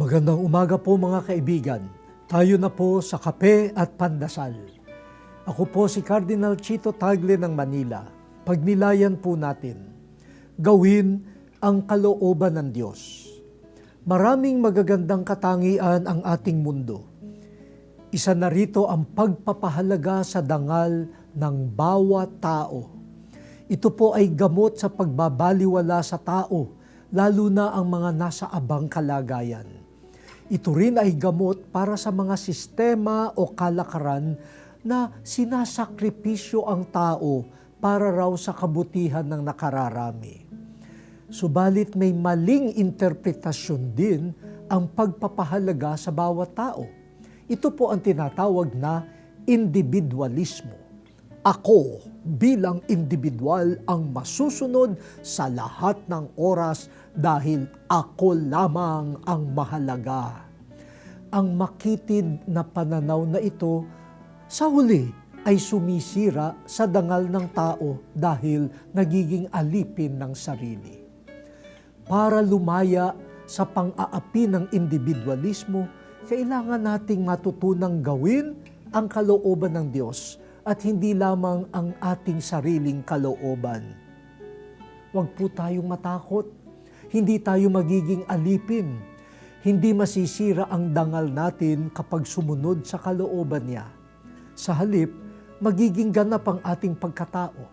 Magandang umaga po mga kaibigan. Tayo na po sa kape at pandasal. Ako po si Cardinal Chito Tagle ng Manila. Pagnilayan po natin, gawin ang kalooban ng Diyos. Maraming magagandang katangian ang ating mundo. Isa na rito ang pagpapahalaga sa dangal ng bawat tao. Ito po ay gamot sa pagbabaliwala sa tao, lalo na ang mga nasa abang kalagayan. Ito rin ay gamot para sa mga sistema o kalakaran na sinasakripisyo ang tao para raw sa kabutihan ng nakararami. Subalit may maling interpretasyon din ang pagpapahalaga sa bawat tao. Ito po ang tinatawag na individualismo. Ako bilang individual ang masusunod sa lahat ng oras dahil ako lamang ang mahalaga. Ang makitid na pananaw na ito sa huli ay sumisira sa dangal ng tao dahil nagiging alipin ng sarili. Para lumaya sa pang-aapi ng individualismo, kailangan nating matutunang gawin ang kalooban ng Diyos at hindi lamang ang ating sariling kalooban. Huwag po tayong matakot. Hindi tayo magiging alipin. Hindi masisira ang dangal natin kapag sumunod sa kalooban niya. Sa halip, magiging ganap ang ating pagkatao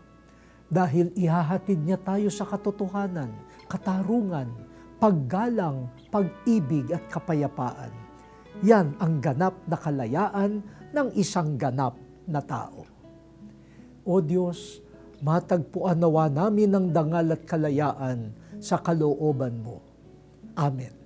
dahil ihahatid niya tayo sa katotohanan, katarungan, paggalang, pag-ibig at kapayapaan. Yan ang ganap na kalayaan ng isang ganap na tao. O Diyos, matagpuan nawa namin ang dangal at kalayaan sa kalooban mo. Amen.